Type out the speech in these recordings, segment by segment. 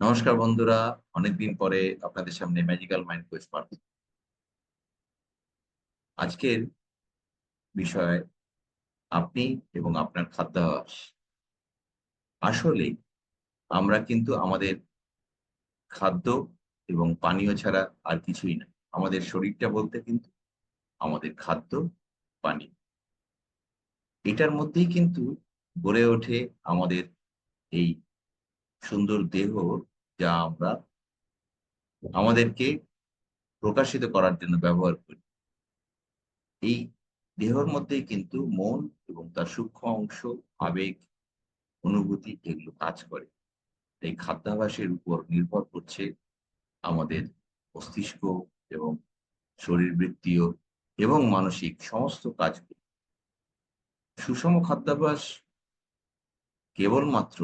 নমস্কার বন্ধুরা, অনেকদিন পরে আপনাদের সামনে ম্যাজিক্যাল মাইন্ড কোয়েস পাঠ আজকের বিষয়, আপনি এবং আপনার খাদ্যাভ্যাস আসলে আমরা কিন্তু আমাদের খাদ্য এবং পানীয় ছাড়া আর কিছুই না। আমাদের শরীরটা বলতে কিন্তু আমাদের খাদ্য, পানীয়। এটার মধ্যেই কিন্তু গড়ে ওঠে আমাদের এই সুন্দর দেহ যা আমরা আমাদেরকে প্রকাশিত করার জন্য ব্যবহার করি। এই দেহর মধ্যেই কিন্তু মন এবং তার সূক্ষ্ম অংশ, আবেগ, অনুভূতি এগুলো কাজ করে। এই খাদ্যাভ্যাসের উপর নির্ভর করছে আমাদের মস্তিষ্ক এবং শরীরবৃত্তীয় এবং মানসিক সমস্ত কাজগুলো। সুষম খাদ্যাভ্যাস কেবলমাত্র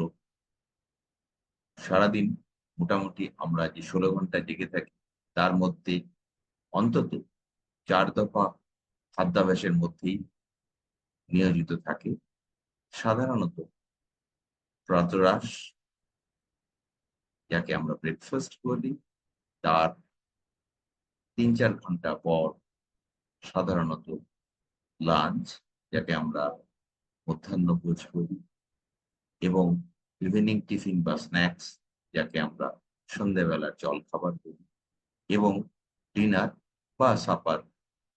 সারাদিন মোটামুটি আমরা যে ষোলো ঘণ্টা জেগে থাকি, তার মধ্যে অন্তত চার দফা খাদ্যাভ্যাসের মধ্যেই নিয়োজিত থাকে। সাধারণত প্রাতরাস যাকে আমরা ব্রেকফাস্ট বলি, তার তিন চার ঘণ্টা পর সাধারণত লাঞ্চ যাকে আমরা মধ্যাহ্ন ভোজ বলি এবং ইভিনিং টিফিন বা স্ন্যাক্স যাকে আমরা সন্ধ্যেবেলার জল খাবার বলি এবং ডিনার বা সাপার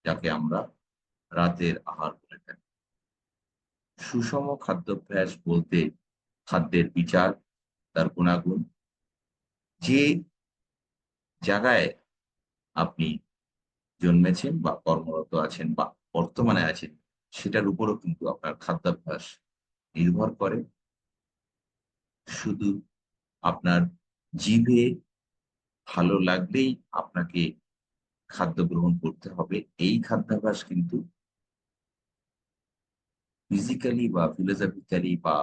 যাকে আমরা রাতের আহার বলে থাকি। সুষম খাদ্যাভ্যাস বলতে খাদ্যের বিচার, তার গুণাগুণ। যে জায়গায় আপনি জন্মেছেন বা কর্মরত আছেন বা বর্তমানে আছেন সেটার উপরও কিন্তু আপনার খাদ্যাভ্যাস নির্ভর করে। শুধু আপনার জিভে ভালো লাগলেই আপনাকে খাদ্য গ্রহণ করতে হবে, এই খাদ্যাভ্যাস কিন্তু ফিজিক্যালি বা ফিলোসফিক্যালি বা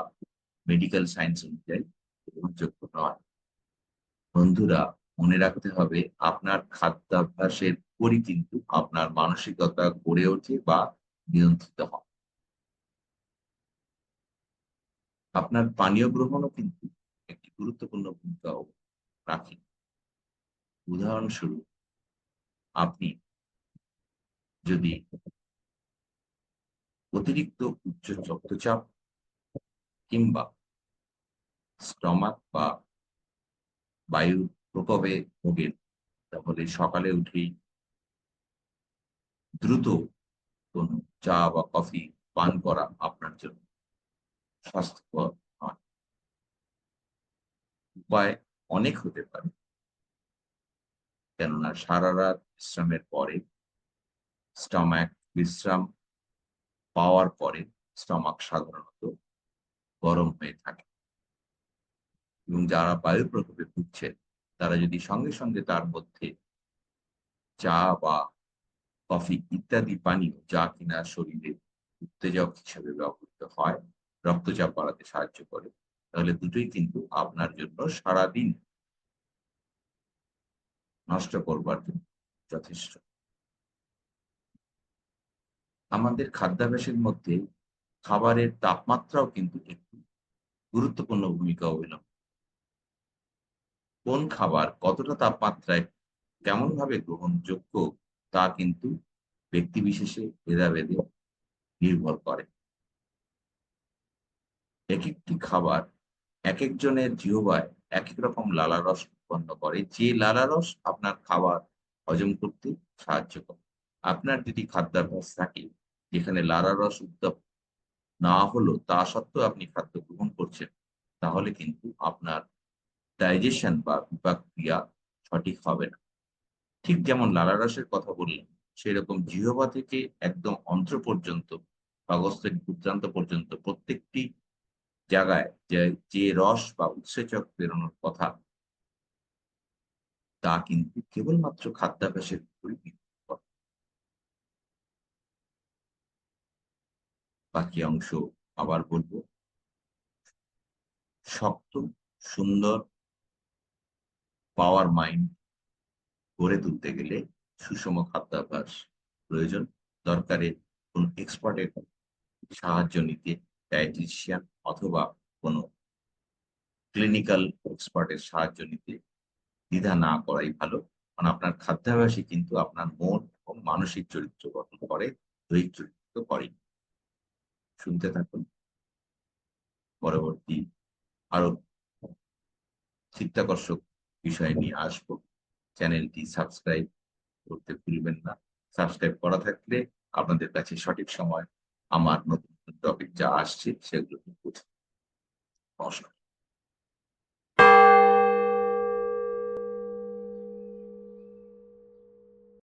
মেডিকেল সায়েন্স অনুযায়ী গ্রহণযোগ্য নয়। বন্ধুরা, মনে রাখতে হবে, আপনার খাদ্যাভ্যাসের পরই কিন্তু আপনার মানসিকতা গড়ে ওঠে বা নিয়ন্ত্রিত হয় আপনার পানীয় গ্রহণও কিন্তু একটি গুরুত্বপূর্ণ ভূমিকা রাখে। উদাহরণস্বরূপ, আপনি যদি অতিরিক্ত উচ্চ রক্তচাপ কিংবা স্টমাক বা বায়ুর প্রকোপে ভোগেন, তাহলে সকালে উঠেই দ্রুত কোন চা বা কফি পান করা আপনার জন্য স্বাস্থ্যকর নয়। উপায় অনেক হতে পারে। কেননা সারা রাত বিশ্রামের পরে, স্টমাক বিশ্রাম পাওয়ার পরে স্টমাক সাধারণত গরম হয়ে থাকে। এবং যারা বায়ু প্রকোপে ভুগছেন তারা যদি সঙ্গে সঙ্গে তার মধ্যে চা বা কফি ইত্যাদি পানীয় যা কিনা শরীরে উত্তেজক হিসেবে ব্যবহৃত হয়, রক্তচাপ বাড়াতে সাহায্য করে, তাহলে দুটোই কিন্তু আপনার জন্য সারাদিন নষ্ট করবার জন্য যথেষ্ট। আমাদের খাদ্যাভ্যাসের মধ্যে খাবারের তাপমাত্রাও কিন্তু একটু গুরুত্বপূর্ণ ভূমিকা অবলম্বন কোন খাবার কতটা তাপমাত্রায় কেমন ভাবে গ্রহণযোগ্য তা কিন্তু ব্যক্তি বিশেষে ভেদাভেদে নির্ভর করে। এক একটি খাবার এক একজনের জিহবায় এক এক রকম লালারস উৎপন্ন করে। যে লালারস আপনার খাবার হজম করতে সাহায্য করে। আপনার যদি খাদ্যাভ্যাস থাকে যেখানে লালারস উদ্যাপ না হলো তা সত্ত্বেও আপনি খাদ্য গ্রহণ করছেন, তাহলে কিন্তু আপনার ডাইজেশন বা বিপাক ক্রিয়া সঠিক হবে না। ঠিক যেমন লালারসের কথা বললাম সেরকম জিহবা থেকে একদম অন্ত্র পর্যন্ত কাগজ থেকে উদ্রান্ত পর্যন্ত প্রত্যেকটি জায়গায় যে যে রস বা উৎসেচক বেরোনোর কথা, তা কিন্তু কেবলমাত্র খাদ্যাভ্যাসের উপরই বাকি অংশ আবার বলব, শক্ত, সুন্দর পাওয়ার মাইন্ড গড়ে তুলতে গেলে সুষম খাদ্যাভ্যাস প্রয়োজন। দরকারে কোন এক্সপার্টের সাহায্য নিতে ডায়েটিশিয়ান অথবা কোনো ক্লিনিক্যাল এক্সপার্টের সাহায্য নিতে দ্বিধা না করাই ভালো। কারণ আপনার খাদ্যাভ্যাসই কিন্তু আপনার মন এবং মানসিক চরিত্র গঠন করে, দৈহিক চরিত্র করেন শুনতে থাকুন। পরবর্তী আরও চিত্তাকর্ষক বিষয় নিয়ে আসব। চ্যানেলটি সাবস্ক্রাইব করতে ভুলবেন না। সাবস্ক্রাইব করা থাকলে আপনাদের কাছে সঠিক সময় আমার নতুন নতুন টপিক যা আসছে সেগুলো পৌঁছে নমস্কার